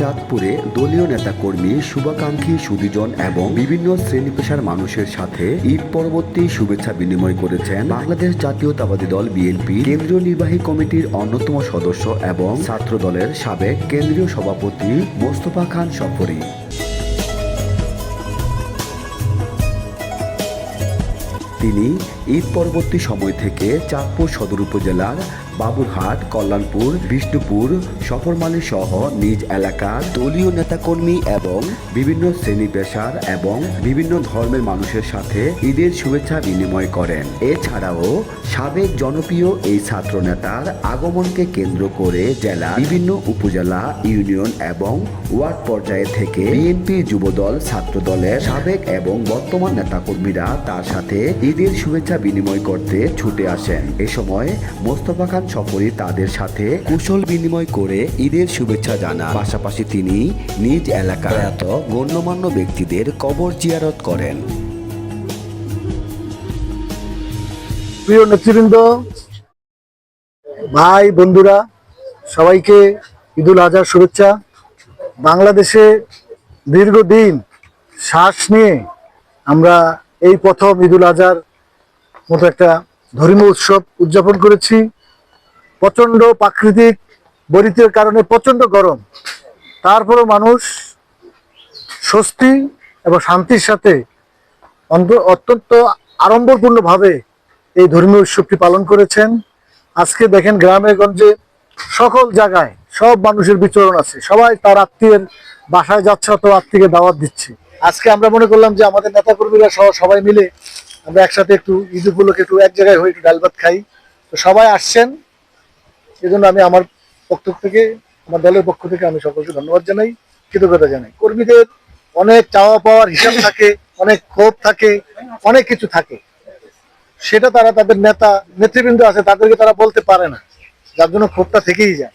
চাঁদপুরে দলীয় নেতাকর্মী শুভাকাঙ্ক্ষী সুদীজন এবং বিভিন্ন শ্রেণি পেশার মানুষের সাথে ঈদ পরবর্তী শুভেচ্ছা বিনিময় করেছেন বাংলাদেশ জাতীয়তাবাদী দল বিএনপি, কেন্দ্রীয় নির্বাহী কমিটির অন্যতম সদস্য এবং ছাত্র দলের সাবেক কেন্দ্রীয় সভাপতি মোস্তফা খান সফরি। তিনি ঈদ পরবর্তী সময় থেকে চাঁদপুর সদর উপজেলার বাবুরহাট, কল্যাণপুর, বিষ্ণুপুর সফরমালী সহ নিজ এলাকার দলীয় নেতাকর্মী এবং বিভিন্ন শ্রেণি পেশার এবং বিভিন্ন ধর্মের মানুষের সাথে ঈদের শুভেচ্ছা বিনিময় করেন। এছাড়াও সাবেক জনপ্রিয় এই ছাত্র নেতার আগমনকে কেন্দ্র করে জেলা, বিভিন্ন উপজেলা, ইউনিয়ন এবং ওয়ার্ড পর্যায়ে থেকে বিএনপি যুবদল ছাত্র দলের সাবেক এবং বর্তমান নেতাকর্মীরা তার সাথে ঈদের শুভেচ্ছা বিনিময় করতে ছুটে আসেন। এ সময় মোস্তফা খান সফরি তাদের সাথে কুশল বিনিময় করে ঈদের শুভেচ্ছা জানান। পাশাপাশি তিনি নিজ এলাকার এত গণ্যমান্য ব্যক্তিদের কবর জিয়ারত করেন। প্রিয় নেতৃবৃন্দ, ভাই, বন্ধুরা, সবাইকে ঈদুল আজহার শুভেচ্ছা। বাংলাদেশে দীর্ঘদিন শ্বাস নিয়ে আমরা এই প্রথম ঈদুল আজহার মতো একটা ধর্মীয় উৎসব উদযাপন করেছি। প্রচণ্ড প্রাকৃতিক বরিতের কারণে প্রচণ্ড গরম। তারপরও মানুষ স্বস্তি এবং শান্তির সাথে অত্যন্ত আড়ম্বরপূর্ণভাবে এই ধর্মীয় উৎসবটি পালন করেছেন। আজকে দেখেন গ্রামে গঞ্জে সকল জায়গায় সব মানুষের বিচরণ আছে। সবাই তার আত্মীয়ের বাসায় যাচ্ছে অথবা আত্মীয়কে দাওয়াত দিচ্ছে। আজকে আমরা মনে করলাম যে আমাদের নেতাকর্মীরা সহ সবাই মিলে আমরা একসাথে একটু ঈদ উপলক্ষে একটু এক জায়গায় হয়ে একটু ডাল ভাত খাই। তো সবাই আসছেন। এই জন্য আমি আমার পক্ষ থেকে, আমার দলের পক্ষ থেকে আমি সকলকে ধন্যবাদ জানাই, কৃতজ্ঞতা জানাই। কর্মীদের অনেক চাওয়া পাওয়ার হিসাব থাকে, অনেক ক্ষোভ থাকে, অনেক কিছু থাকে। সেটা তারা তাদের নেতা, নেতৃবৃন্দ আছে, তাদেরকে তারা বলতে পারে না। যার জন্য ক্ষোভটা থেকেই যায়।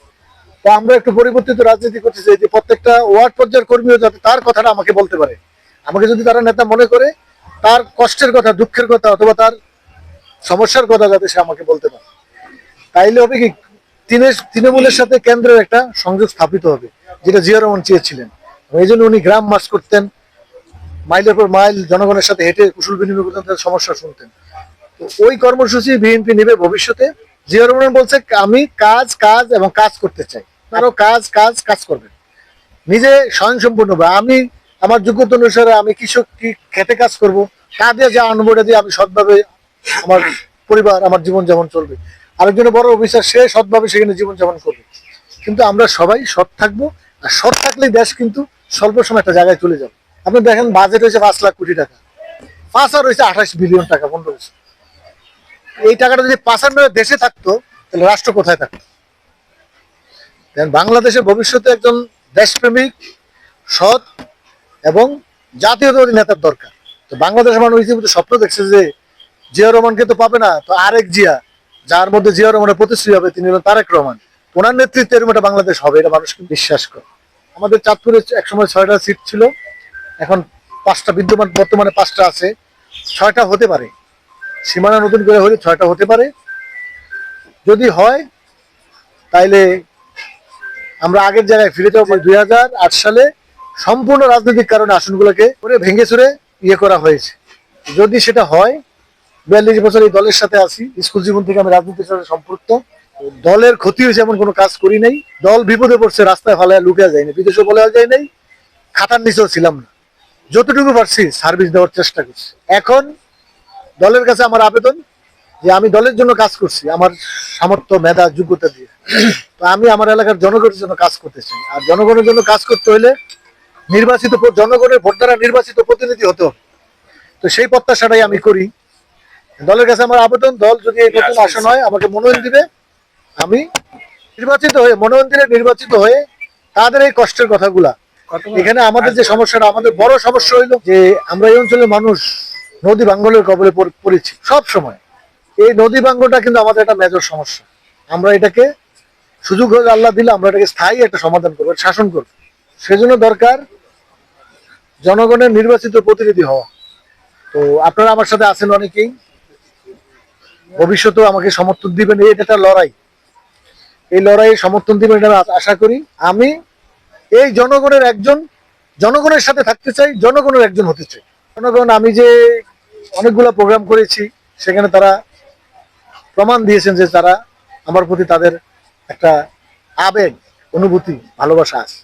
তো আমরা একটু পরিবর্তিত রাজনীতি করতে চাই যে প্রত্যেকটা ওয়ার্ড পর্যায়ের কর্মীও যাতে তার কথাটা আমাকে বলতে পারে। আমাকে যদি তারা নেতা মনে করে, তার কষ্টের কথা, দুঃখের কথা অথবা তার সমস্যার কথা যাতে সে আমাকে বলতে পারে। তাইলে হবে কি? তৃণমূলের সাথে কেন্দ্রের একটা সংযোগ স্থাপিত হবে যেটা জিয়া রহমান চেয়েছিলেন। এই জন্য উনি গ্রাম মাস করতেন মাইলের পর মাইল জনগণের সাথে হেঁটে কুশল বিনিময় করতেন তাদের সমস্যা শুনতেন। তো ওই কর্মসূচি বিএনপি নেবে ভবিষ্যতে। জিয়া রহমান বলছে আমি কাজ কাজ এবং কাজ করতে চাই। আরও কাজ কাজ কাজ করবেন। নিজে স্বয়ংসম্পূর্ণ হবে। আমি আমার যোগ্যতা অনুসারে আমি কৃষক কি খেতে কাজ করব তা দিয়ে যা আনব দিয়ে আমি সৎভাবে আমার পরিবার আমার জীবন যেমন চলবে। আরেকজনের বড় অফিসার, সে সৎভাবে সেখানে জীবন যাপন করবে। কিন্তু আমরা সবাই সৎ থাকব, আর সৎ থাকলেই দেশ কিন্তু স্বল্প সময় একটা জায়গায় চলে যাবে। আপনি দেখেন বাজেট হয়েছে পাঁচ লাখ কোটি টাকা। পাঁচ আর হয়েছে আঠাশ বিলিয়ন টাকা, পনেরো হয়েছে এই টাকাটা যদি পাঁচান্ন দেশে থাকতো, তাহলে রাষ্ট্র কোথায় থাকতো? বাংলাদেশের ভবিষ্যতে একজন দেশপ্রেমিক, সৎ এবং জাতীয়তাবাদী নেতার দরকার। তো বাংলাদেশের মানুষ ইতিমধ্যে স্বপ্ন দেখছে যে জিয়া রহমানকে তো পাবে না, তো আরেক জিয়া। যার মধ্যে জিয়া রহমানের প্রতিশ্রুতি হবে, তিনি হলেন তারেক রহমান। ওনার নেতৃত্বে এরকম একটা বাংলাদেশ হবে, এটা মানুষকে বিশ্বাস করে। আমাদের চাঁদপুরে একসময় ছয়টা সিট ছিল, এখন পাঁচটা বিদ্যমান, বর্তমানে পাঁচটা আছে। ছয়টা হতে পারে। সীমানা নতুন করে হলে ছয়টা হতে পারে। যদি হয়, তাইলে আমরা আগের জায়গায় ফিরে যাব দুই সালে। সম্পূর্ণ রাজনৈতিক কারণে আসনগুলোকে করে ভেঙে চুরে ইয়ে করা হয়েছে। যদি সেটা হয় বিয়াল্লিশ বছর এই দলের সাথে আছি। স্কুল জীবন থেকে আমি রাজনীতির সাথে সম্পৃক্ত। দলের ক্ষতি হয়েছে এমন কোনো কাজ করি নাই। দল বিপদে পড়ছে, রাস্তায় ফালায়, লুকিয়ে যায়নি বিদেশে বলা যায় নাই। খাতার নিচেও ছিলাম না। যতটুকু পারছি সার্ভিস দেওয়ার চেষ্টা করছি। এখন দলের কাছে আমার আবেদন যে আমি দলের জন্য কাজ করছি, আমার সামর্থ্য, মেধা, যোগ্যতা দিয়ে। তো আমি আমার এলাকার জনগণের জন্য কাজ করতে চাই। আর জনগণের জন্য কাজ করতে হলে নির্বাচিত জনগণের ভোট দ্বারা নির্বাচিত প্রতিনিধি হতে তো সেই প্রত্যাশাটাই আমি করি। দলের কাছে আমার আবেদন দল যদি এই নতুন আসন হয় আমাকে মনোনয়ন দিবে। আমি নির্বাচিত হয়ে মনোনয়ন দিলে নির্বাচিত হয়ে তাদের এই কষ্টের কথাগুলা। এখানে আমাদের যে সমস্যাটা আমাদের বড় সমস্যা হইল যে আমরা এই অঞ্চলের মানুষ নদী ভাঙ্গলের কবলে পড়- পড়েছি সব সময়। এই নদী ভাঙ্গনটা কিন্তু আমাদের একটা মেজর সমস্যা। আমরা এটাকে সুযোগ হলে আল্লাহ দিলে আমরা এটাকে স্থায়ী একটা সমাধান করব শাসন করব। সেজন্য দরকার জনগণের নির্বাচিত প্রতিনিধি হওয়া। তো আপনারা আমার সাথে আছেন অনেকেই। ভবিষ্যতেও আমাকে সমর্থন দিবেন, এই একটা লড়াই। এই লড়াইয়ে সমর্থন দিবেন এটা আশা করি। আমি এই জনগণের একজন, জনগণের সাথে থাকতে চাই, জনগণের একজন হতে চাই। জনগণ, আমি যে অনেকগুলো প্রোগ্রাম করেছি, সেখানে তারা প্রমাণ দিয়েছেন যে তারা আমার প্রতি তাদের একটা আবেগ, অনুভূতি, ভালোবাসা আছে।